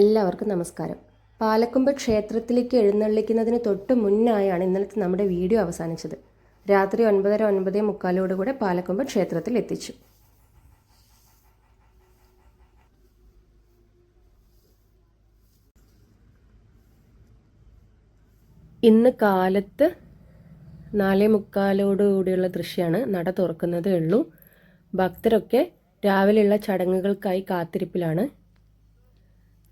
എല്ലാവർക്കും നമസ്കാരം. പാലക്കുമ്പ് ക്ഷേത്രത്തിലേക്ക് എഴുന്നള്ളിക്കുന്നതിന് തൊട്ട് മുന്നായാണ് ഇന്നലത്തെ നമ്മുടെ വീഡിയോ അവസാനിച്ചത്. രാത്രി ഒൻപതര ഒൻപതേ മുക്കാലോടുകൂടെ പാലക്കുമ്പ് ക്ഷേത്രത്തിൽ എത്തിച്ചു. ഇന്ന് കാലത്ത് നാലേ മുക്കാലോടുകൂടിയുള്ള ദൃശ്യമാണ് നട തുറക്കുന്നതേ ഉള്ളൂ. ഭക്തരൊക്കെ രാവിലെയുള്ള ചടങ്ങുകൾക്കായി കാത്തിരിപ്പിലാണ്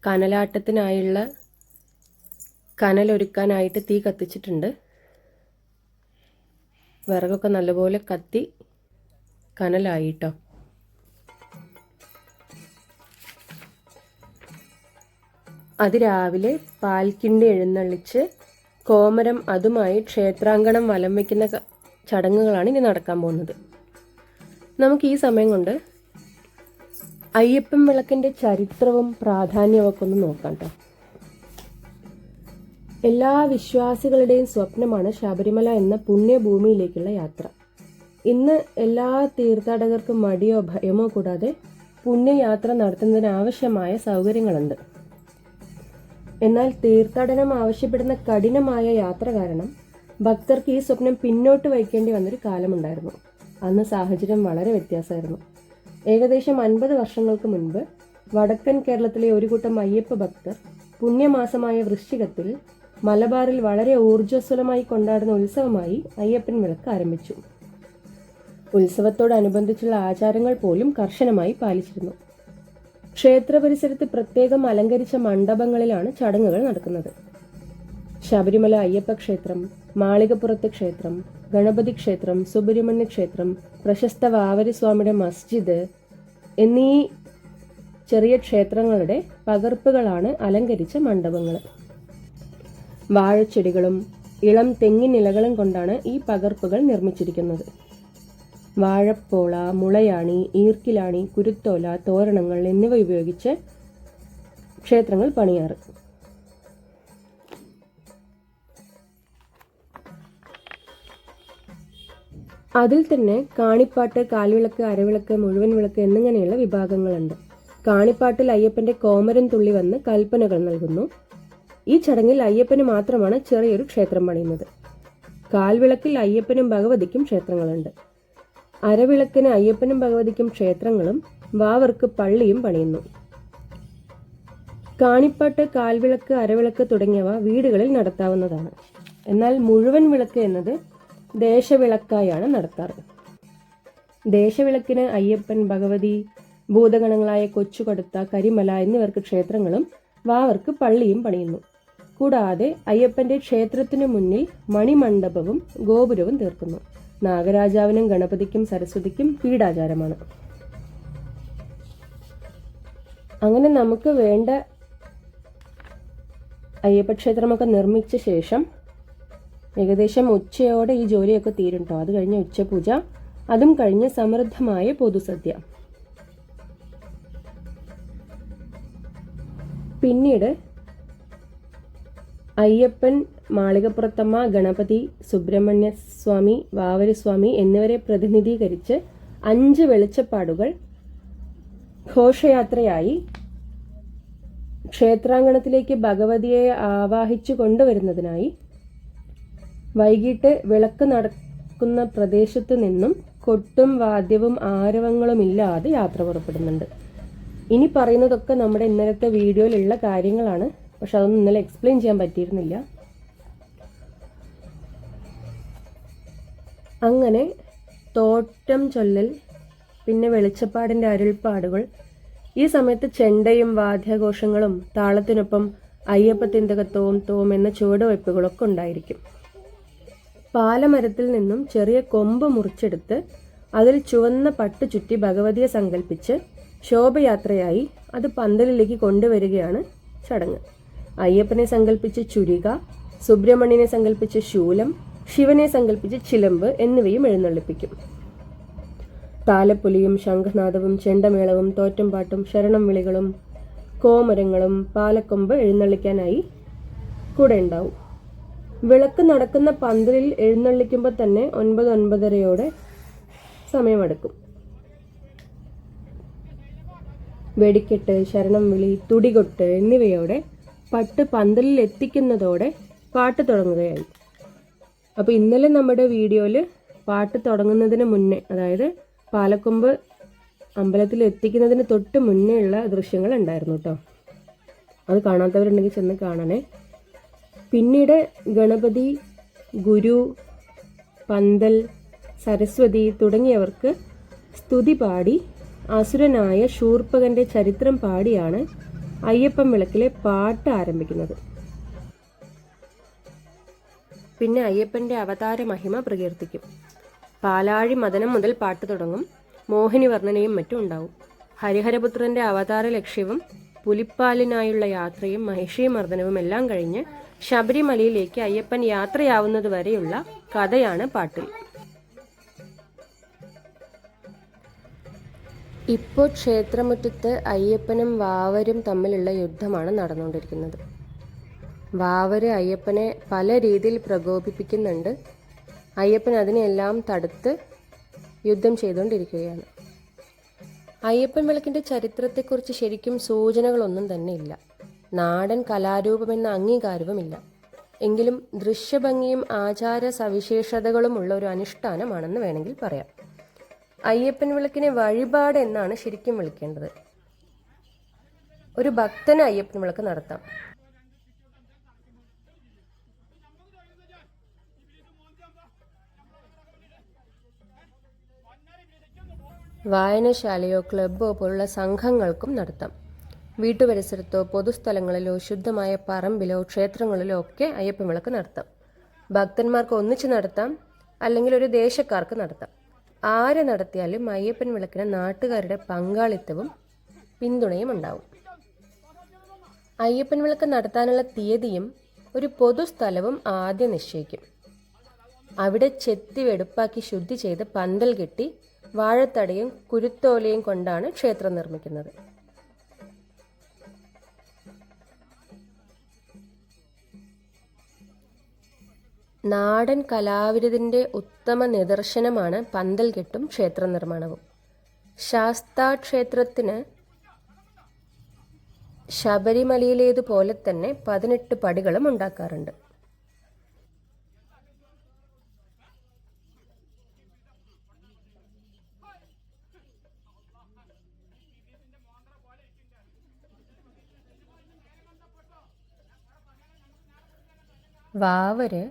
കനലാട്ടത്തിനായുള്ള കനലൊരുക്കാനായിട്ട് തീ കത്തിച്ചിട്ടുണ്ട്. വിറകൊക്കെ നല്ലപോലെ കത്തി കനലായിട്ടോ. അതിരാവിലെ പാൽക്കിണ്ടി എഴുന്നള്ളിച്ച് കോമരം അതുമായി ക്ഷേത്രാങ്കണം വലം വയ്ക്കുന്ന ചടങ്ങുകളാണ് ഇനി നടക്കാൻ പോകുന്നത്. നമുക്ക് ഈ സമയം കൊണ്ട് അയ്യപ്പൻ വിളക്കിന്റെ ചരിത്രവും പ്രാധാന്യവും ഒന്ന് നോക്കാം കേട്ടോ എല്ലാ വിശ്വാസികളുടെയും സ്വപ്നമാണ് ശബരിമല എന്ന പുണ്യഭൂമിയിലേക്കുള്ള യാത്ര. ഇന്ന് എല്ലാ തീർത്ഥാടകർക്കും മടിയോ ഭയമോ കൂടാതെ പുണ്യയാത്ര നടത്തുന്നതിന് ആവശ്യമായ സൗകര്യങ്ങളുണ്ട്. എന്നാൽ തീർത്ഥാടനം ആവശ്യപ്പെടുന്ന കഠിനമായ യാത്ര കാരണം ഭക്തർക്ക് ഈ സ്വപ്നം പിന്നോട്ട് വയ്ക്കേണ്ടി വന്നൊരു കാലമുണ്ടായിരുന്നു. അന്ന് സാഹചര്യം വളരെ വ്യത്യാസമായിരുന്നു. ഏകദേശം അൻപത് വർഷങ്ങൾക്ക് മുൻപ് വടക്കൻ കേരളത്തിലെ ഒരു കൂട്ടം അയ്യപ്പ ഭക്തർ പുണ്യമാസമായ വൃശ്ചികത്തിൽ മലബാറിൽ വളരെ ഊർജസ്വലമായി കൊണ്ടാടുന്ന ഉത്സവമായി അയ്യപ്പൻ വിളക്ക് ആരംഭിച്ചു. ഉത്സവത്തോടനുബന്ധിച്ചുള്ള ആചാരങ്ങൾ പോലും കർശനമായി പാലിച്ചിരുന്നു. ക്ഷേത്ര പരിസരത്ത് പ്രത്യേകം അലങ്കരിച്ച മണ്ഡപങ്ങളിലാണ് ചടങ്ങുകൾ നടക്കുന്നത്. ശബരിമല അയ്യപ്പ ക്ഷേത്രം മാളികപ്പുറത്ത് ക്ഷേത്രം ഗണപതി ക്ഷേത്രം സുബ്രഹ്മണ്യ ക്ഷേത്രം പ്രശസ്ത വാവരിസ്വാമിയുടെ മസ്ജിദ് എന്നീ ചെറിയ ക്ഷേത്രങ്ങളുടെ പകർപ്പുകളാണ് അലങ്കരിച്ച മണ്ഡപങ്ങൾ വാഴച്ചെടികളും ഇളം തെങ്ങിനിലകളും കൊണ്ടാണ് ഈ പകർപ്പുകൾ നിർമ്മിച്ചിരിക്കുന്നത്. വാഴപ്പോള മുളയാണി ഈർക്കിലാണി കുരുത്തോല തോരണങ്ങൾ എന്നിവ ഉപയോഗിച്ച് ക്ഷേത്രങ്ങൾ പണിയാറ്. അതിൽ തന്നെ കാണിപ്പാട്ട് കാൽവിളക്ക് അരവിളക്ക് മുഴുവൻ വിളക്ക് എന്നിങ്ങനെയുള്ള വിഭാഗങ്ങളുണ്ട്. കാണിപ്പാട്ടിൽ അയ്യപ്പന്റെ കോമരൻ തുള്ളി വന്ന് കൽപ്പനകൾ നൽകുന്നു. ഈ ചടങ്ങിൽ അയ്യപ്പന് മാത്രമാണ് ചെറിയൊരു ക്ഷേത്രം പണിയുന്നത്. കാൽവിളക്കിൽ അയ്യപ്പനും ഭഗവതിക്കും ക്ഷേത്രങ്ങളുണ്ട്. അരവിളക്കിന് അയ്യപ്പനും ഭഗവതിക്കും ക്ഷേത്രങ്ങളും വാവർക്ക് പള്ളിയും പണിയുന്നു. കാണിപ്പാട്ട് കാൽവിളക്ക് അരവിളക്ക് തുടങ്ങിയവ വീടുകളിൽ നടത്താവുന്നതാണ്. എന്നാൽ മുഴുവൻ വിളക്ക് എന്നത് ദേശവിളക്കായാണ് നടത്താറ്. ദേശവിളക്കിന് അയ്യപ്പൻ ഭഗവതി ഭൂതഗണങ്ങളായ കൊച്ചുകടുത്ത കരിമല എന്നിവർക്ക് ക്ഷേത്രങ്ങളും വാവർക്ക് പള്ളിയും പണിയുന്നു. കൂടാതെ അയ്യപ്പന്റെ ക്ഷേത്രത്തിനു മുന്നിൽ മണിമണ്ഡപവും ഗോപുരവും തീർക്കുന്നു. നാഗരാജാവിനും ഗണപതിക്കും സരസ്വതിക്കും പീഡാചാരമാണ്. അങ്ങനെ നമുക്ക് വേണ്ട അയ്യപ്പക്ഷേത്രമൊക്കെ നിർമ്മിച്ച ശേഷം ഏകദേശം ഉച്ചയോടെ ഈ ജോലിയൊക്കെ തീരും കേട്ടോ അത് കഴിഞ്ഞ് ഉച്ചപൂജ. അതും കഴിഞ്ഞ് സമൃദ്ധമായ പൊതുസദ്യ. പിന്നീട് അയ്യപ്പൻ മാളികപ്പുറത്തമ്മ ഗണപതി സുബ്രഹ്മണ്യ സ്വാമി വാവരസ്വാമി എന്നിവരെ പ്രതിനിധീകരിച്ച് അഞ്ച് വെളിച്ചപ്പാടുകൾ ഘോഷയാത്രയായി ക്ഷേത്രാങ്കണത്തിലേക്ക് ഭഗവതിയെ ആവാഹിച്ചു കൊണ്ടുവരുന്നതിനായി വൈകിട്ട് വിളക്ക് നടക്കുന്ന പ്രദേശത്ത് നിന്നും കൊട്ടും വാദ്യവും ആരവങ്ങളും ഇല്ലാതെ യാത്ര പുറപ്പെടുന്നുണ്ട്. ഇനി പറയുന്നതൊക്കെ നമ്മുടെ ഇന്നലത്തെ വീഡിയോയിലുള്ള കാര്യങ്ങളാണ്. പക്ഷെ അതൊന്നും ഇന്നലെ എക്സ്പ്ലെയിൻ ചെയ്യാൻ പറ്റിയിരുന്നില്ല. അങ്ങനെ തോറ്റം ചൊല്ലൽ പിന്നെ വെളിച്ചപ്പാടിന്റെ അരുൾപ്പാടുകൾ ഈ സമയത്ത് ചെണ്ടയും വാദ്യഘോഷങ്ങളും താളത്തിനൊപ്പം അയ്യപ്പത്തിന്തകത്തോം തോം എന്ന ചുവടുവയ്പ്പുകളൊക്കെ ഉണ്ടായിരിക്കും. പാലമരത്തിൽ നിന്നും ചെറിയ കൊമ്പ് മുറിച്ചെടുത്ത് അതിൽ ചുവന്ന പട്ട് ചുറ്റി ഭഗവതിയെ സങ്കല്പിച്ച് ശോഭയാത്രയായി അത് പന്തലിലേക്ക് കൊണ്ടുവരികയാണ് ചടങ്ങ്. അയ്യപ്പനെ സങ്കല്പിച്ച് ചുരിക സുബ്രഹ്മണ്യനെ സങ്കല്പിച്ച് ശൂലം ശിവനെ സങ്കല്പിച്ച് ചിലമ്പ് എന്നിവയും എഴുന്നള്ളിപ്പിക്കും. താലപ്പൊലിയും ശംഖനാദവും ചെണ്ടമേളവും തോറ്റംപാട്ടും ശരണം വിളികളും കോമരങ്ങളും പാലക്കൊമ്പ് എഴുന്നള്ളിക്കാനായി കൂടെ ഉണ്ടാവും. വിളക്ക് നടക്കുന്ന പന്തലിൽ എഴുന്നള്ളിക്കുമ്പോൾ തന്നെ ഒൻപത് ഒൻപതരയോടെ സമയമെടുക്കും. വെടിക്കെട്ട് ശരണം വിളി തുടികൊട്ട് എന്നിവയോടെ പട്ട് പന്തലിൽ എത്തിക്കുന്നതോടെ പാട്ട് തുടങ്ങുകയായി. അപ്പോൾ ഇന്നലെ നമ്മുടെ വീഡിയോയിൽ പാട്ട് തുടങ്ങുന്നതിന് മുന്നേ അതായത് പാലക്കൊമ്പ് അമ്പലത്തിൽ എത്തിക്കുന്നതിന് തൊട്ട് മുന്നേ ഉള്ള ദൃശ്യങ്ങൾ ഉണ്ടായിരുന്നു കേട്ടോ. അത് കാണാത്തവരുണ്ടെങ്കിൽ ചെന്ന് കാണണേ. പിന്നീട് ഗണപതി ഗുരു പന്തൽ സരസ്വതി തുടങ്ങിയവർക്ക് സ്തുതി പാടി അസുരനായ ശൂർപ്പകന്റെ ചരിത്രം പാടിയാണ് അയ്യപ്പൻ വിളക്കിലെ പാട്ട് ആരംഭിക്കുന്നത്. പിന്നെ അയ്യപ്പന്റെ അവതാര മഹിമ പ്രകീർത്തിക്കും. പാലാഴി മദനം മുതൽ പാട്ട് തുടങ്ങും. മോഹിനി വർണനയും മറ്റും ഉണ്ടാവും. ഹരിഹരപുത്രന്റെ അവതാര ലക്ഷ്യവും പുലിപ്പാലിനായുള്ള യാത്രയും മഹിഷീമർദ്ദനവും എല്ലാം കഴിഞ്ഞ് ശബരിമലയിലേക്ക് അയ്യപ്പൻ യാത്രയാവുന്നത് വരെയുള്ള കഥയാണ് പാട്ടിൽ. ഇപ്പോൾ ക്ഷേത്രമുറ്റത്ത് അയ്യപ്പനും വാവരും തമ്മിലുള്ള യുദ്ധമാണ് നടന്നുകൊണ്ടിരിക്കുന്നത്. വാവര് അയ്യപ്പനെ പല രീതിയിൽ പ്രകോപിപ്പിക്കുന്നുണ്ട്. അയ്യപ്പൻ അതിനെല്ലാം തടുത്ത് യുദ്ധം ചെയ്തുകൊണ്ടിരിക്കുകയാണ്. അയ്യപ്പൻ വിളക്കിന്റെ ചരിത്രത്തെക്കുറിച്ച് ശരിക്കും സൂചനകളൊന്നും തന്നെ ഇല്ല നാടൻ കലാരൂപമെന്ന അംഗീകാരവുമില്ല. എങ്കിലും ദൃശ്യഭംഗിയും ആചാര സവിശേഷതകളും ഉള്ള ഒരു അനുഷ്ഠാനമാണെന്ന് വേണമെങ്കിൽ പറയാം. അയ്യപ്പൻ വിളക്കിനെ വഴിപാട് എന്നാണ് ശരിക്കും വിളിക്കേണ്ടത്. ഒരു ഭക്തന് അയ്യപ്പൻ വിളക്ക് നടത്താം. വായനശാലയോ ക്ലബ്ബോ പോലുള്ള സംഘങ്ങൾക്കും നടത്താം. വീട്ടുപരിസരത്തോ പൊതുസ്ഥലങ്ങളിലോ ശുദ്ധമായ പറമ്പിലോ ക്ഷേത്രങ്ങളിലോ ഒക്കെ അയ്യപ്പൻ വിളക്ക് നടത്താം. ഭക്തന്മാർക്ക് ഒന്നിച്ച് നടത്താം അല്ലെങ്കിൽ ഒരു ദേശക്കാർക്ക് നടത്താം. ആരെ നടത്തിയാലും അയ്യപ്പൻ വിളക്കിന് നാട്ടുകാരുടെ പങ്കാളിത്തവും പിന്തുണയും ഉണ്ടാവും. അയ്യപ്പൻ വിളക്ക് നടത്താനുള്ള തീയതിയും ഒരു പൊതുസ്ഥലവും ആദ്യം നിശ്ചയിക്കും. അവിടെ ചെത്തി വെടുപ്പാക്കി ശുദ്ധി ചെയ്ത് പന്തൽ കെട്ടി വാഴത്തടയും കുരുത്തോലയും കൊണ്ടാണ് ക്ഷേത്രം നിർമ്മിക്കുന്നത്. നാടൻ കലാവിരുതിന്റെ ഉത്തമ നിദർശനമാണ് പന്തൽകെട്ടും ക്ഷേത്ര നിർമ്മാണവും ശാസ്താ ക്ഷേത്രത്തിന് ശബരിമലയിലേതുപോലെ തന്നെ പതിനെട്ട് പടികളും ഉണ്ടാക്കാറുണ്ട്. വാവര്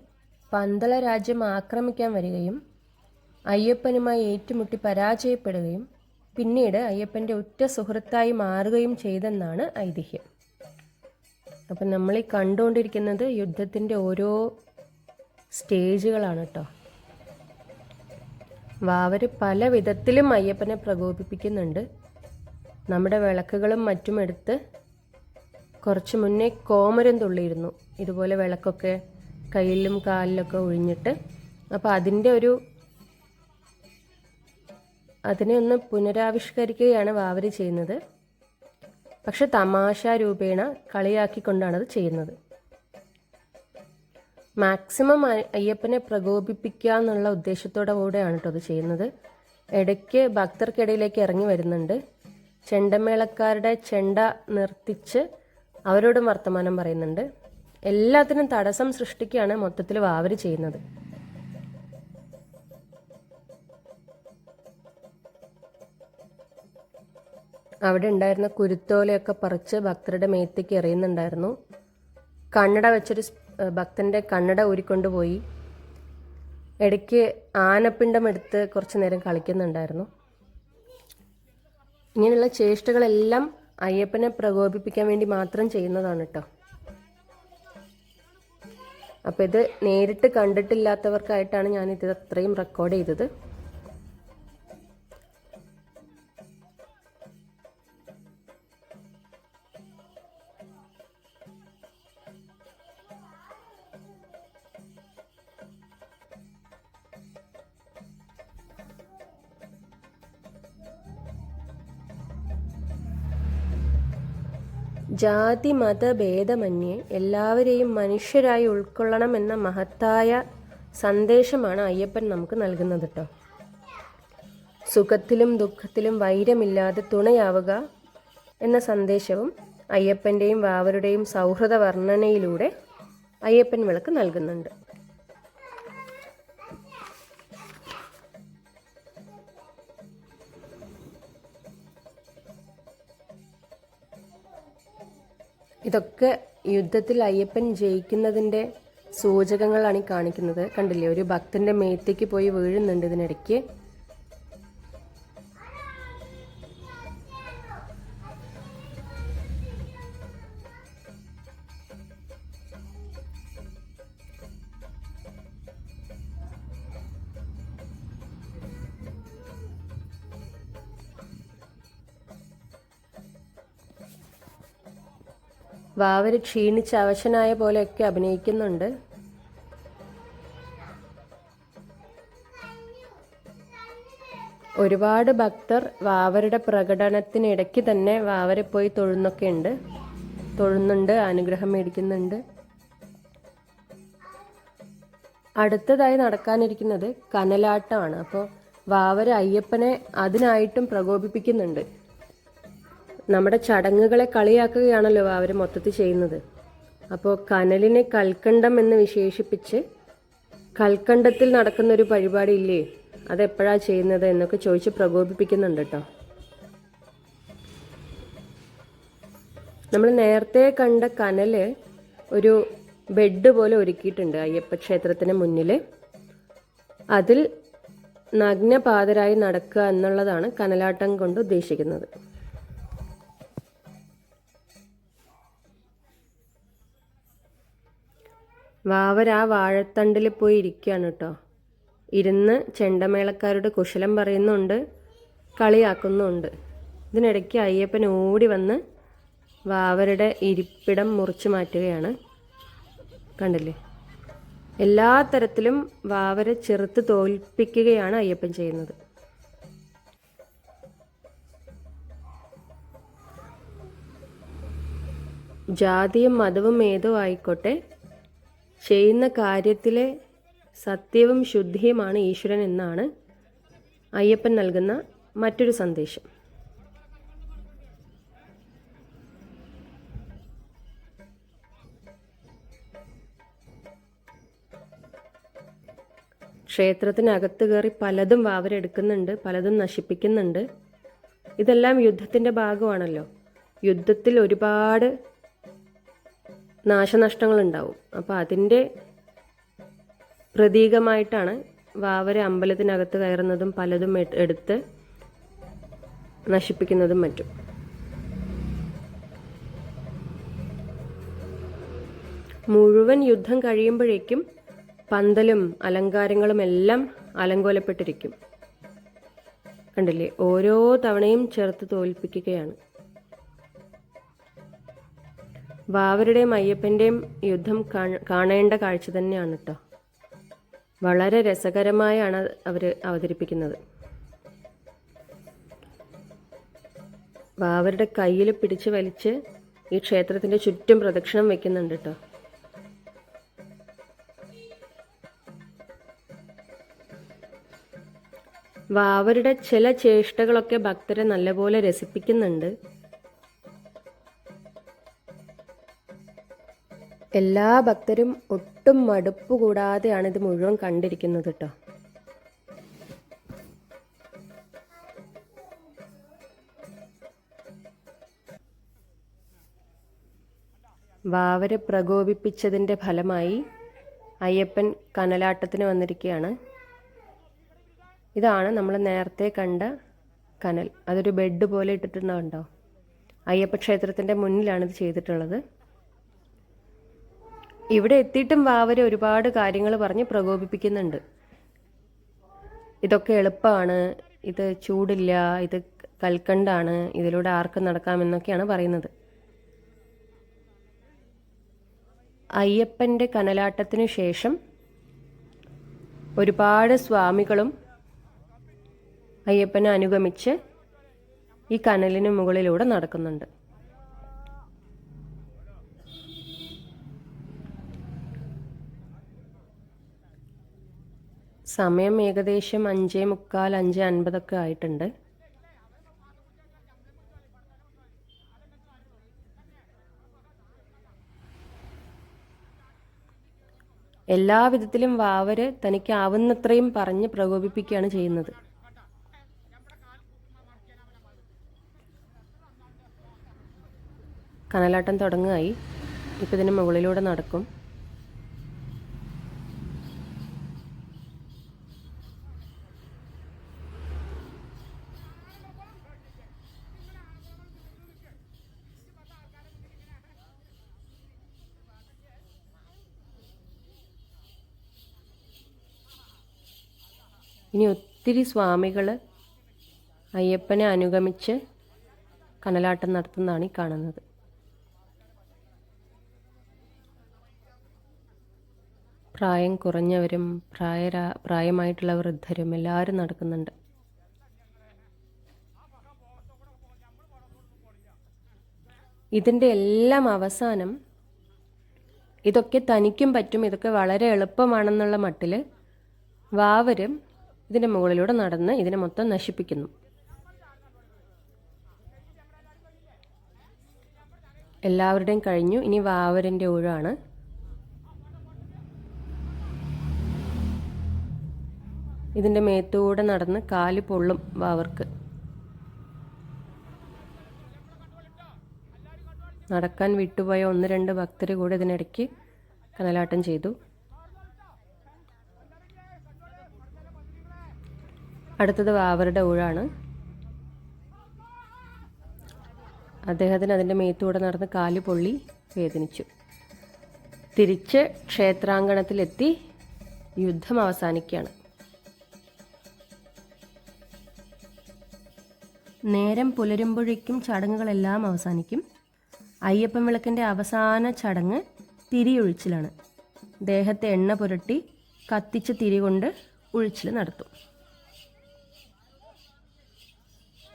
പന്തള രാജ്യം ആക്രമിക്കാൻ വരികയും അയ്യപ്പനുമായി ഏറ്റുമുട്ടി പരാജയപ്പെടുകയും പിന്നീട് അയ്യപ്പന്റെ ഉറ്റ സുഹൃത്തായി മാറുകയും ചെയ്തെന്നാണ് ഐതിഹ്യം. അപ്പം നമ്മൾ ഈ കണ്ടുകൊണ്ടിരിക്കുന്നത് യുദ്ധത്തിന്റെ ഓരോ സ്റ്റേജുകളാണ് കേട്ടോ. വാവർ പല വിധത്തിലും അയ്യപ്പനെ പ്രകോപിപ്പിക്കുന്നുണ്ട്. നമ്മുടെ വിളക്കുകളും മറ്റും എടുത്ത് കുറച്ച് മുന്നേ കോമരം തുള്ളിയിരുന്നു. ഇതുപോലെ വിളക്കൊക്കെ കയ്യിലും കാലിലൊക്കെ ഒഴിഞ്ഞിട്ട് അപ്പോൾ അതിന്റെ ഒരു അതിനെ ഒന്ന് പുനരാവിഷ്കരിക്കുകയാണ് വാവര് ചെയ്യുന്നത്. പക്ഷെ തമാശ രൂപേണ കളിയാക്കിക്കൊണ്ടാണ് അത് ചെയ്യുന്നത്. മാക്സിമം അയ്യപ്പനെ പ്രകോപിപ്പിക്കുക എന്നുള്ള ഉദ്ദേശത്തോടെ കൂടെയാണ് കേട്ടോ അത് ചെയ്യുന്നത്. ഇടയ്ക്ക് ഭക്തർക്കിടയിലേക്ക് ഇറങ്ങി വരുന്നുണ്ട്. ചെണ്ടമേളക്കാരുടെ ചെണ്ട നിർത്തിച്ച് അവരോടും വർത്തമാനം പറയുന്നുണ്ട്. എല്ലാത്തിനും തടസ്സം സൃഷ്ടിക്കുകയാണ് മൊത്തത്തിൽ വാവര് ചെയ്യുന്നത്. അവിടെ ഉണ്ടായിരുന്ന കുരുത്തോലയൊക്കെ പറിച്ച് ഭക്തരുടെ മേത്തേക്ക് എറിയുന്നുണ്ടായിരുന്നു. കണ്ണട വെച്ചൊരു ഭക്തന്റെ കണ്ണട ഊരിക്കൊണ്ടുപോയി. ഇടയ്ക്ക് ആനപ്പിണ്ടം എടുത്ത് കുറച്ച് നേരം കളിക്കുന്നുണ്ടായിരുന്നു. ഇങ്ങനെയുള്ള ചേഷ്ടകളെല്ലാം അയ്യപ്പനെ പ്രകോപിപ്പിക്കാൻ വേണ്ടി മാത്രം ചെയ്യുന്നതാണ് കേട്ടോ അപ്പോൾ ഇത് നേരിട്ട് കണ്ടിട്ടില്ലാത്തവർക്കായിട്ടാണ് ഞാനിത് അത്രയും റെക്കോർഡ് ചെയ്തത്. ജാതി മത ഭേദമന്യേ എല്ലാവരെയും മനുഷ്യരായി ഉൾക്കൊള്ളണം എന്ന മഹത്തായ സന്ദേശമാണ് അയ്യപ്പൻ നമുക്ക് നൽകുന്നത് കേട്ടോ സുഖത്തിലും ദുഃഖത്തിലും വൈരമില്ലാതെ തുണയാവുക എന്ന സന്ദേശവും അയ്യപ്പന്റെയും വാവരുടെയും സൗഹൃദ വർണനയിലൂടെ അയ്യപ്പൻ വിളക്ക് നൽകുന്നുണ്ട്. ഇതൊക്കെ യുദ്ധത്തിൽ അയ്യപ്പൻ ജയിക്കുന്നതിന്റെ സൂചകങ്ങളാണ് ഈ കാണിക്കുന്നത്. കണ്ടില്ലേ? ഒരു ഭക്തന്റെ മേത്തേക്ക് പോയി വീഴുന്നുണ്ട് ഇതിനിടയ്ക്ക്. വാവര് ക്ഷീണിച്ച് അവശനായ പോലെയൊക്കെ അഭിനയിക്കുന്നുണ്ട്. ഒരുപാട് ഭക്തർ വാവരുടെ പ്രകടനത്തിനിടയ്ക്ക് തന്നെ വാവരെ പോയി തൊഴുന്നൊക്കെ ഉണ്ട്. തൊഴുന്നുണ്ട് അനുഗ്രഹം മേടിക്കുന്നുണ്ട്. അടുത്തതായി നടക്കാനിരിക്കുന്നത് കനലാട്ടമാണ്. അപ്പോൾ വാവര അയ്യപ്പനെ അതിനായിട്ടും പ്രകോപിപ്പിക്കുന്നുണ്ട്. നമ്മുടെ ചടങ്ങുകളെ കളിയാക്കുകയാണല്ലോ അവർ മൊത്തത്തിൽ ചെയ്യുന്നത്. അപ്പോൾ കനലിനെ കൽക്കണ്ടം എന്ന് വിശേഷിപ്പിച്ച് കൽക്കണ്ടത്തിൽ നടക്കുന്ന ഒരു പരിപാടി ഇല്ലേ അതെപ്പോഴാ ചെയ്യുന്നത് എന്നൊക്കെ ചോദിച്ച് പ്രകോപിപ്പിക്കുന്നുണ്ട് കേട്ടോ. നമ്മൾ നേരത്തെ കണ്ട കനൽ ഒരു ബെഡ് പോലെ ഒരുക്കിയിട്ടുണ്ട് അയ്യപ്പ ക്ഷേത്രത്തിന് മുന്നിൽ അതിൽ നഗ്നപാതരായി നടക്കുക എന്നുള്ളതാണ് കനലാട്ടം കൊണ്ട് ഉദ്ദേശിക്കുന്നത്. വാവർ ആ വാഴത്തണ്ടിൽ പോയി ഇരിക്കുകയാണ് കേട്ടോ ഇരുന്ന് ചെണ്ടമേളക്കാരുടെ കുശലം പറയുന്നുണ്ട് കളിയാക്കുന്നുണ്ട്. ഇതിനിടയ്ക്ക് അയ്യപ്പൻ ഓടി വന്ന് വാവരുടെ ഇരിപ്പിടം മുറിച്ചു മാറ്റുകയാണ്. കണ്ടില്ലേ? എല്ലാ തരത്തിലും വാവരെ ചെറുത്ത് തോൽപ്പിക്കുകയാണ് അയ്യപ്പൻ ചെയ്യുന്നത്. ജാതിയും മതവും ഏതോ ആയിക്കോട്ടെ ചെയ്യുന്ന കാര്യത്തിലെ സത്യവും ശുദ്ധിയുമാണ് ഈശ്വരൻ എന്നാണ് അയ്യപ്പൻ നൽകുന്ന മറ്റൊരു സന്ദേശം. ക്ഷേത്രത്തിനകത്ത് കയറി പലതും വാവരെടുക്കുന്നുണ്ട് പലതും നശിപ്പിക്കുന്നുണ്ട്. ഇതെല്ലാം യുദ്ധത്തിന്റെ ഭാഗമാണല്ലോ. യുദ്ധത്തിൽ ഒരുപാട് നാശനഷ്ടങ്ങളുണ്ടാവും. അപ്പോൾ അതിന്റെ പ്രതീകമായിട്ടാണ് വാവര അമ്പലത്തിനകത്ത് കയറുന്നതും പലതും എടുത്ത് നശിപ്പിക്കുന്നതും മറ്റും. മുഴുവൻ യുദ്ധം കഴിയുമ്പോഴേക്കും പന്തലും അലങ്കാരങ്ങളും എല്ലാം അലങ്കോലപ്പെട്ടിരിക്കും. കണ്ടില്ലേ? ഓരോ തവണയും ചേർത്ത് തോൽപ്പിക്കുകയാണ്. വാവരുടെയും അയ്യപ്പന്റെയും യുദ്ധം കാണേണ്ട കാഴ്ച തന്നെയാണ് കേട്ടോ വളരെ രസകരമായാണ് അവർ അവതരിപ്പിക്കുന്നത്. വാവരുടെ കയ്യിൽ പിടിച്ച് വലിച്ച് ഈ ക്ഷേത്രത്തിന്റെ ചുറ്റും പ്രദക്ഷിണം വെക്കുന്നുണ്ട് കേട്ടോ വാവരുടെ ചില ചേഷ്ടകളൊക്കെ ഭക്തരെ നല്ലപോലെ രസിപ്പിക്കുന്നുണ്ട്. എല്ലാ ഭക്തരും ഒട്ടും മടുപ്പ് കൂടാതെയാണ് ഇത് മുഴുവൻ കണ്ടിരിക്കുന്നത് കേട്ടോ വാവരെ പ്രകോപിപ്പിച്ചതിന്റെ ഫലമായി അയ്യപ്പൻ കനലാട്ടത്തിന് വന്നിരിക്കുകയാണ്. ഇതാണ് നമ്മൾ നേരത്തെ കണ്ട കനൽ. അതൊരു ബെഡ് പോലെ ഇട്ടിട്ടുണ്ടോ അയ്യപ്പ ക്ഷേത്രത്തിന്റെ മുന്നിലാണ് ഇത് ചെയ്തിട്ടുള്ളത്. ഇവിടെ എത്തിയിട്ടും വാവര് ഒരുപാട് കാര്യങ്ങൾ പറഞ്ഞ് പ്രകോപിപ്പിക്കുന്നുണ്ട്. ഇതൊക്കെ എളുപ്പമാണ് ഇത് ചൂടില്ല ഇത് കൽക്കണ്ടാണ് ഇതിലൂടെ ആർക്കും നടക്കാമെന്നൊക്കെയാണ് പറയുന്നത്. അയ്യപ്പന്റെ കനലാട്ടത്തിനു ശേഷം ഒരുപാട് സ്വാമികളും അയ്യപ്പനെ അനുഗമിച്ച് ഈ കനലിന് മുകളിലൂടെ നടക്കുന്നുണ്ട്. സമയം ഏകദേശം അഞ്ചേ മുക്കാൽ അഞ്ച് അൻപതൊക്കെ ആയിട്ടുണ്ട്. എല്ലാവിധത്തിലും വാവര് തനിക്ക് ആവുന്നത്രയും പറഞ്ഞ് പ്രകോപിപ്പിക്കുകയാണ് ചെയ്യുന്നത്. കനലാട്ടം തുടങ്ങുകയായി. ഇപ്പം ഇതിന് മുകളിലൂടെ നടക്കും. ഇനി ഒത്തിരി സ്വാമികൾ അയ്യപ്പനെ അനുഗമിച്ച് കനലാട്ടം നടത്തുന്നതാണ് ഈ കാണുന്നത്. പ്രായം കുറഞ്ഞവരും പ്രായരാ പ്രായമായിട്ടുള്ള വൃദ്ധരും എല്ലാവരും നടക്കുന്നുണ്ട്. ഇതിന്റെ എല്ലാം അവസാനം ഇതൊക്കെ തനിക്കും പറ്റും ഇതൊക്കെ വളരെ എളുപ്പമാണെന്നുള്ള മട്ടിൽ വാവരും ഇതിന്റെ മുകളിലൂടെ നടന്ന് ഇതിനെ മൊത്തം നശിപ്പിക്കുന്നു. എല്ലാവരുടെയും കഴിഞ്ഞു. ഇനി വാവരന്റെ ഊഴാണ്. ഇതിന്റെ മേത്തൂടെ നടന്ന് കാൽ പൊള്ളും വാവർക്ക്. നടക്കാൻ വിട്ടുപോയ ഒന്ന് രണ്ട് ഭക്തർ കൂടെ ഇതിനിടയ്ക്ക് കനലാട്ടം ചെയ്തു. അടുത്തത് വാവറുടെ ഊഴാണ്. അദ്ദേഹത്തിന് അതിന്റെ മേത്തൂടെ നടന്ന് കാൽ പൊള്ളി വേദനിച്ചു. തിരിച്ച് ക്ഷേത്രാങ്കണത്തിലെത്തി യുദ്ധം അവസാനിക്കുകയാണ്. നേരം പുലരുമ്പോഴേക്കും ചടങ്ങുകളെല്ലാം അവസാനിക്കും. അയ്യപ്പൻ വിളക്കിന്റെ അവസാന ചടങ്ങ് തിരിയൊഴിച്ചിലാണ്. ദേഹത്തെ എണ്ണ പുരട്ടി കത്തിച്ച് തിരി കൊണ്ട് ഒഴിച്ചിൽ നടത്തും.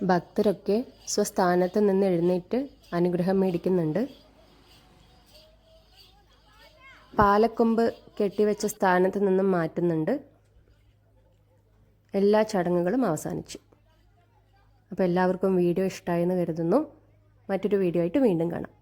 ഭക്തരൊക്കെ സ്വസ്ഥാനത്ത് നിന്ന് എഴുന്നേറ്റ് അനുഗ്രഹം മേടിക്കുന്നുണ്ട്. പാലക്കൊമ്പ് കെട്ടിവെച്ച സ്ഥാനത്ത് നിന്നും മാറ്റുന്നുണ്ട്. എല്ലാ ചടങ്ങുകളും അവസാനിച്ചു. അപ്പോൾ എല്ലാവർക്കും വീഡിയോ ഇഷ്ടമായെന്ന് കരുതുന്നു. മറ്റൊരു വീഡിയോ ആയിട്ട് വീണ്ടും കാണാം.